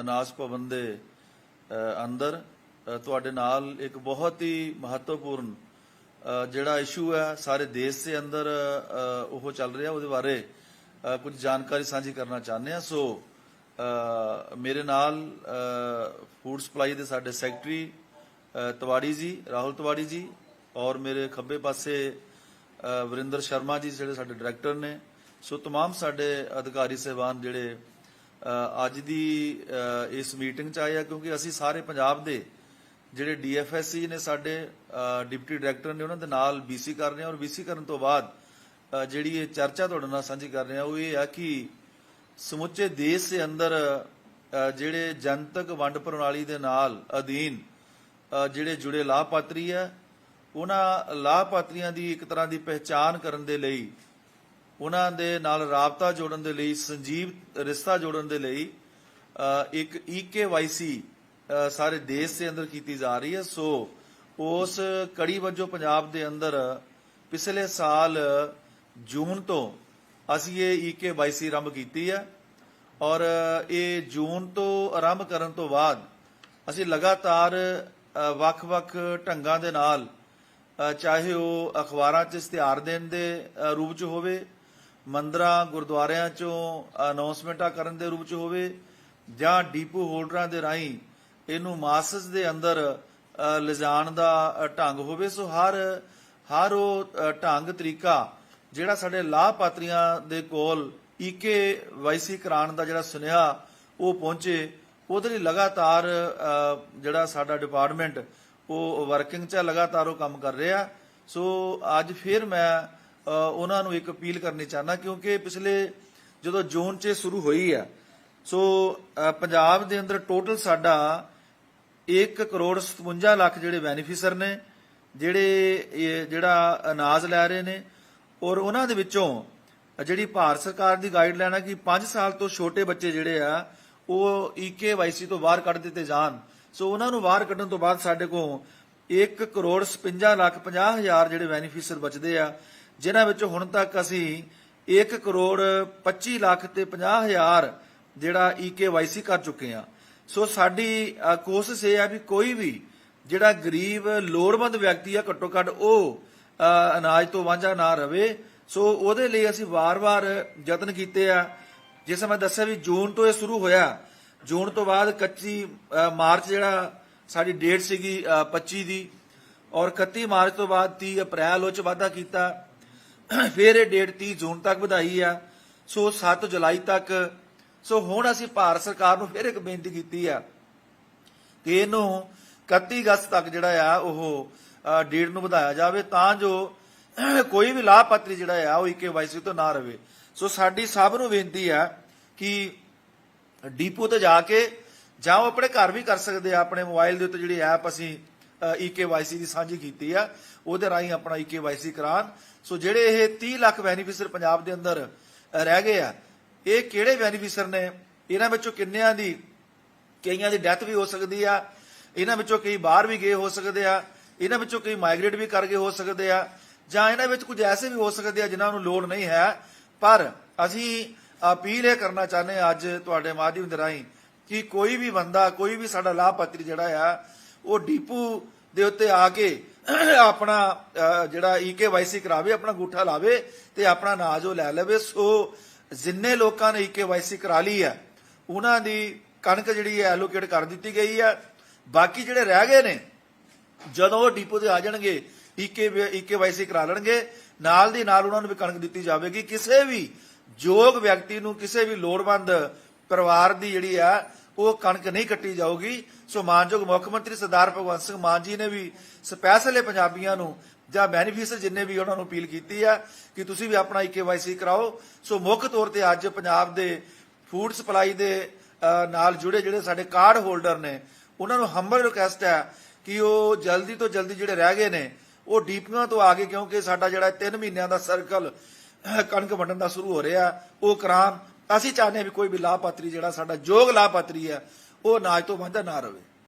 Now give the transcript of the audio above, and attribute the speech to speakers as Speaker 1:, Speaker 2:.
Speaker 1: ਅਨਾਜ ਭਵਨ ਦੇ ਅ, ਅੰਦਰ ਅ, ਤੁਹਾਡੇ ਨਾਲ ਇੱਕ ਬਹੁਤ ਹੀ ਮਹੱਤਵਪੂਰਨ ਅ, ਜਿਹੜਾ ਇਸ਼ੂ ਹੈ ਸਾਰੇ ਦੇਸ਼ ਦੇ ਅੰਦਰ ਅ, ਉਹ ਚੱਲ ਰਿਹਾ ਉਹਦੇ ਬਾਰੇ ਅ, ਕੁਝ ਜਾਣਕਾਰੀ ਸਾਂਝੀ ਕਰਨਾ ਚਾਹੁੰਦੇ ਹਾਂ ਸੋ ਅ, ਮੇਰੇ ਨਾਲ ਫੂਡ ਸਪਲਾਈ ਦੇ ਸਾਡੇ ਸੈਕਟਰੀ ਅ, ਤਵਾੜੀ ਜੀ ਰਾਹੁਲ ਤਵਾੜੀ ਜੀ ਔਰ ਮੇਰੇ ਖੱਬੇ ਪਾਸੇ ਅ, ਵਰਿੰਦਰ ਸ਼ਰਮਾ ਜੀ ਜਿਹੜੇ ਸਾਡੇ ਡਾਇਰੈਕਟਰ ਨੇ ਸੋ तमाम ਸਾਡੇ ਅਧਿਕਾਰੀ ਸਹਿਬਾਨ ਜਿਹੜੇ ਅ, ਅੱਜ ਦੀ ਇਸ ਮੀਟਿੰਗ ਚ ਆਏ ਆ ਕਿਉਂਕਿ ਅਸੀਂ ਸਾਰੇ ਪੰਜਾਬ ਦੇ ਜਿਹੜੇ ਡੀਐਫਐਸਸੀ ਨੇ ਸਾਡੇ ਡਿਪਟੀ ਡਾਇਰੈਕਟਰ ਨੇ ਉਹਨਾਂ ਦੇ ਨਾਲ ਬੀਸੀ ਕਰ ਰਹੇ ਹਾਂ ਔਰ ਬੀਸੀ ਕਰਨ ਤੋਂ ਬਾਅਦ ਜਿਹੜੀ ਇਹ ਚਰਚਾ ਤੁਹਾਡੇ ਨਾਲ ਸਾਂਝੀ ਕਰ ਰਹੇ ਹਾਂ ਉਹ ਇਹ ਆ ਕਿ ਸਮੁੱਚੇ ਦੇਸ਼ ਦੇ ਅੰਦਰ ਜਿਹੜੇ ਜਨਤਕ ਵੰਡ ਪ੍ਰਣਾਲੀ ਦੇ ਨਾਲ ਅਧੀਨ ਜਿਹੜੇ ਜੁੜੇ ਲਾਭਪਾਤਰੀ ਹੈ ਉਹਨਾਂ ਲਾਭਪਾਤਰੀਆਂ ਦੀ ਇੱਕ ਤਰ੍ਹਾਂ ਦੀ ਪਹਿਚਾਨ ਕਰਨ ਦੇ ਲਈ ਉਹਨਾਂ ਦੇ ਨਾਲ ਰਾਬਤਾ ਜੋੜਨ ਦੇ ਲਈ ਸੰਜੀਵ ਰਿਸ਼ਤਾ ਜੋੜਨ ਦੇ ਲਈ ਅ, ਇੱਕ ਈਕੇਵਾਈਸੀ ਸਾਰੇ ਦੇਸ਼ ਦੇ ਅੰਦਰ ਕੀਤੀ ਜਾ ਰਹੀ ਹੈ। ਸੋ ਉਸ ਕੜੀ ਵਜੋਂ ਪੰਜਾਬ ਦੇ ਅੰਦਰ ਪਿਛਲੇ ਸਾਲ ਜੂਨ ਤੋਂ ਅਸੀਂ ਇਹ ਈਕੇਵਾਈਸੀ ਆਰੰਭ ਕੀਤੀ ਹੈ ਔਰ ਇਹ ਜੂਨ ਤੋਂ ਆਰੰਭ ਕਰਨ ਤੋਂ ਬਾਅਦ ਅਸੀਂ ਲਗਾਤਾਰ ਵੱਖ-ਵੱਖ ਢੰਗਾਂ ਦੇ ਨਾਲ ਚਾਹੇ ਉਹ ਅਖਬਾਰਾਂ 'ਚ ਇਸ਼ਤਿਹਾਰ ਦੇਣ ਦੇ ਰੂਪ 'ਚ ਹੋਵੇ ਮੰਦਰਾਂ ਗੁਰਦੁਆਰਿਆਂ 'ਚੋਂ ਅਨਾਉਂਸਮੈਂਟਾਂ ਕਰਨ ਦੇ ਰੂਪ 'ਚ ਹੋਵੇ ਜਾਂ ਡੀਪੂ ਹੋਲਡਰਾਂ ਦੇ ਰਾਹੀਂ ਇਹਨੂੰ ਮਾਸਸ ਦੇ ਅੰਦਰ ਲਿਜਾਣ ਦਾ ਢੰਗ ਹੋਵੇ ਸੋ ਹਰ ਹਰ ਉਹ ਢੰਗ ਤਰੀਕਾ ਜਿਹੜਾ ਸਾਡੇ ਲਾਭਪਾਤਰੀਆਂ ਦੇ ਕੋਲ ਈਕੇ ਵਾਈਸੀ ਕਰਾਉਣ ਦਾ ਜਿਹੜਾ ਸੁਨੇਹਾ ਉਹ ਪਹੁੰਚੇ ਉਹਦੇ ਲਈ ਲਗਾਤਾਰ ਜਿਹੜਾ ਸਾਡਾ ਡਿਪਾਰਟਮੈਂਟ ਉਹ ਵਰਕਿੰਗ 'ਚ ਹੈ, ਲਗਾਤਾਰ ਉਹ ਕੰਮ ਕਰ ਰਿਹਾ। ਸੋ ਅੱਜ ਫਿਰ ਮੈਂ ਉਹਨਾਂ ਨੂੰ ਇੱਕ ਅਪੀਲ ਕਰਨੀ ਚਾਹਨਾ ਕਿਉਂਕਿ ਪਿਛਲੇ ਜਦੋਂ ਜੂਨ 'ਚ ਇਹ ਸ਼ੁਰੂ ਹੋਈ ਆ, ਸੋ ਪੰਜਾਬ ਦੇ ਅੰਦਰ ਟੋਟਲ ਸਾਡਾ 1 ਕਰੋੜ 57 ਲੱਖ ਜਿਹੜੇ ਬੈਨੀਫੀਸ਼ਰ ਨੇ, ਜਿਹੜੇ ਜਿਹੜਾ ਅਨਾਜ ਲੈ ਰਹੇ ਨੇ, ਔਰ ਉਹਨਾਂ ਦੇ ਵਿੱਚੋਂ ਜਿਹੜੀ ਭਾਰਤ ਸਰਕਾਰ ਦੀ ਗਾਈਡਲਾਈਨ ਆ ਕਿ 5 ਸਾਲ ਤੋਂ ਛੋਟੇ ਬੱਚੇ ਜਿਹੜੇ ਆ, ਉਹ ਈਕੇਵਾਈਸੀ ਤੋਂ ਬਾਹਰ ਕੱਢ ਦਿੱਤੇ ਜਾਣ। ਸੋ ਉਹਨਾਂ ਨੂੰ ਬਾਹਰ ਕੱਢਣ ਤੋਂ ਬਾਅਦ ਸਾਡੇ ਕੋਲ 1 ਕਰੋੜ 56 ਲੱਖ 50 ਹਜ਼ਾਰ ਜਿਹੜੇ ਬੈਨੀਫੀਸ਼ੀਅਰ ਬਚਦੇ ਆ ਜਿਨ੍ਹਾਂ ਵਿੱਚ ਹੁਣ ਤੱਕ ਅਸੀਂ 1 ਕਰੋੜ 25 ਲੱਖ ਤੇ 50 ਹਜ਼ਾਰ ਜਿਹੜਾ ਈਕੇਵਾਈਸੀ ਕਰ ਚੁੱਕੇ ਆ ਸੋ ਸਾਡੀ ਕੋਸ਼ਿਸ਼ ਇਹ ਆ ਵੀ ਕੋਈ ਵੀ ਜਿਹੜਾ ਗਰੀਬ ਲੋੜਵੰਦ ਵਿਅਕਤੀ ਆ ਘੱਟੋ ਘੱਟ ਉਹ ਅਨਾਜ ਤੋਂ ਵਾਂਝਾ ਨਾ ਰਵੇ। ਸੋ ਉਹਦੇ ਲਈ ਅਸੀਂ ਵਾਰ-ਵਾਰ ਯਤਨ ਕੀਤੇ ਆ। ਜਿਸ ਮੈਂ ਦੱਸਿਆ ਵੀ ਜੂਨ ਤੋਂ ਇਹ ਸ਼ੁਰੂ ਹੋਇਆ। ਜੂਨ ਤੋਂ ਬਾਅਦ ਕੱਚੀ ਅ, ਮਾਰਚ ਜਿਹੜਾ ਸਾਡੀ ਡੇਟ ਸੀਗੀ ਅ, 25 ਦੀ। ਔਰ 31 ਮਾਰਚ ਤੋਂ ਬਾਅਦ 30 ਅਪ੍ਰੈਲ ਉਹ ਚ ਵਾਧਾ ਕੀਤਾ। ਫਿਰ ਇਹ ਡੇਟ 30 ਜੂਨ ਤੱਕ ਵਧਾਈ ਆ। ਸੋ 7 ਜੁਲਾਈ ਤੱਕ, ਸੋ ਹੁਣ ਅਸੀਂ ਭਾਰਤ ਸਰਕਾਰ ਨੂੰ ਫਿਰ ਇੱਕ ਬੇਨਤੀ ਕੀਤੀ ਆ ਕਿ ਇਹਨੂੰ 31 ਅਗਸਤ ਤੱਕ ਜਿਹੜਾ ਆ, ਉਹ ਡੇਟ ਨੂੰ ਵਧਾਇਆ ਜਾਵੇ ਤਾਂ ਜੋ ਕੋਈ ਵੀ ਲਾਭਪਾਤਰੀ ਜਿਹੜਾ ਆ, ਉਹ ਈਕੇਵਾਈਸੀ ਤੋਂ ਨਾ ਰਵੇ। ਸੋ ਸਾਡੀ ਸਭ ਨੂੰ ਬੇਨਤੀ ਆ ਕਿ ਡੀਪੋ ਤੇ ਜਾ ਕੇ ਜਾਂ ਉਹ ਆਪਣੇ ਘਰ ਵੀ ਕਰ ਸਕਦੇ ਆ, ਆਪਣੇ ਮੋਬਾਈਲ ਦੇ ਉੱਤੇ ਜਿਹੜੀ ਐਪ ਅਸੀਂ ਈਕੇਵਾਈਸੀ ਦੀ ਸਾਂਝੀ ਕੀਤੀ ਆ, ਉਹਦੇ ਰਾਹੀਂ ਆਪਣਾ ਈਕੇਵਾਈਸੀ ਕਰਾਉਣ। ਸੋ ਜਿਹੜੇ ਇਹ 30 ਲੱਖ ਬੈਨੀਫੀਸ਼ੀਅਰ ਪੰਜਾਬ ਦੇ ਅੰਦਰ ਰਹਿ ਗਏ ਆ, ਇਹ ਕਿਹੜੇ ਬੈਨੀਫੀਸ਼ੀਅਰ ਨੇ? ਇਹਨਾਂ ਵਿੱਚੋਂ ਕਿੰਨਿਆਂ ਦੀ, ਕਈਆਂ ਦੀ ਡੈਥ ਵੀ ਹੋ ਸਕਦੀ ਆ, ਇਹਨਾਂ ਵਿੱਚੋਂ ਕਈ ਬਾਹਰ ਵੀ ਗਏ ਹੋ ਸਕਦੇ ਆ, ਇਹਨਾਂ ਵਿੱਚੋਂ ਕਈ ਮਾਈਗ੍ਰੇਟ ਵੀ ਕਰ ਗਏ ਹੋ ਸਕਦੇ ਆ, ਜਾਂ ਇਹਨਾਂ ਵਿੱਚ ਕੁਝ ਐਸੇ ਵੀ ਹੋ ਸਕਦੇ ਆ ਜਿਨ੍ਹਾਂ ਨੂੰ ਲੋੜ ਨਹੀਂ ਹੈ। ਪਰ ਅਸੀਂ ਅਪੀਲ ਇਹ ਕਰਨਾ ਚਾਹੁੰਦੇ ਹਾਂ ਅੱਜ ਤੁਹਾਡੇ ਮਾਧਿਅਮ ਦੇ ਰਾਹੀਂ ਕਿ ਕੋਈ ਵੀ ਬੰਦਾ, ਕੋਈ ਵੀ ਸਾਡਾ ਲਾਭਪਾਤਰੀ ਜਿਹੜਾ ਆ ਉਹ ਡੀਪੂ ਦੇ ਉੱਤੇ ਆ ਕੇ ਆਪਣਾ ਅ, ਜਿਹੜਾ ਈਕੇਵਾਈਸੀ ਕਰਾਵੇ ਆਪਣਾ ਗੂਠਾ ਲਾਵੇ ਤੇ ਆਪਣਾ ਅਨਾਜ ਉਹ ਲੈ ਲਵੇ। ਸੋ ਜਿੰਨੇ ਲੋਕਾਂ ਨੇ ਈਕੇਵਾਈਸੀ ਕਰਾ ਲਈ ਹੈ ਉਹਨਾਂ ਦੀ ਕਣਕ ਜਿਹੜੀ ਹੈ ਐਲੋਕੇਟ ਕਰ ਦਿੱਤੀ ਗਈ ਹੈ। ਬਾਕੀ ਜਿਹੜੇ ਰਹਿ ਗਏ ਨੇ ਜਦੋਂ ਉਹ ਡੀਪੋ ਤੇ ਆ ਜਾਣਗੇ ਈਕੇ ਈਕੇਵਾਈਸੀ ਕਰਾ ਲੈਣਗੇ ਨਾਲ ਦੀ ਨਾਲ ਉਹਨਾਂ ਨੂੰ ਵੀ ਕਣਕ ਦਿੱਤੀ ਜਾਵੇਗੀ। ਕਿਸੇ ਵੀ ਯੋਗ ਵਿਅਕਤੀ ਨੂੰ ਕਿਸੇ ਵੀ ਲੋੜਵੰਦ ਪਰਿਵਾਰ ਦੀ ਜਿਹੜੀ ਆ ਉਹ ਕਣਕ ਨਹੀਂ ਕੱਟੀ ਜਾਊਗੀ। ਸੋ ਮਾਨਯੋਗ ਮੁੱਖ ਮੰਤਰੀ ਸਰਦਾਰ ਭਗਵੰਤ ਸਿੰਘ ਮਾਨ ਜੀ ਨੇ ਵੀ ਸਪੈਸ਼ਲੇ ਪੰਜਾਬੀਆਂ ਨੂੰ ਜਾਂ ਬੈਨੀਫੀਸ਼ੀਅਰ ਜਿੰਨੇ ਵੀ ਉਹਨਾਂ ਨੂੰ ਅਪੀਲ ਕੀਤੀ ਆ ਕਿ ਤੁਸੀਂ ਵੀ ਆਪਣਾ ਈਕੇਵਾਈਸੀ ਕਰਾਓ। ਸੋ ਮੁੱਖ ਤੌਰ ਤੇ ਅੱਜ ਪੰਜਾਬ ਦੇ ਫੂਡ ਸਪਲਾਈ ਦੇ ਨਾਲ ਜੁੜੇ ਜਿਹੜੇ ਸਾਡੇ ਕਾਰਡ ਹੋਲਡਰ ਨੇ, ਉਹਨਾਂ ਨੂੰ ਹੰਬਲ ਰਿਕੁਐਸਟ ਹੈ ਕਿ ਉਹ ਜਲਦੀ ਤੋਂ ਜਲਦੀ ਜਿਹੜੇ ਰਹਿ ਗਏ ਨੇ, ਉਹ ਡੀਪੀਆਂ ਤੋਂ ਆ ਕੇ ਕਿਉਂਕਿ ਸਾਡਾ ਜਿਹੜਾ 3 ਮਹੀਨਿਆਂ ਦਾ ਸਰਕਲ ਕਣਕ ਵੰਡਣ ਦਾ ਸ਼ੁਰੂ ਹੋ ਰਿਹਾ, ਉਹ ਕਰਾਨ ਅਸੀਂ ਚਾਹੁੰਦੇ ਹਾਂ ਵੀ ਕੋਈ ਵੀ ਲਾਭਪਾਤਰੀ ਜਿਹੜਾ ਸਾਡਾ ਯੋਗ ਲਾਭਪਾਤਰੀ ਹੈ, ਉਹ ਅਨਾਜ ਤੋਂ ਵਾਂਝਾ ਨਾ ਰਹੇ।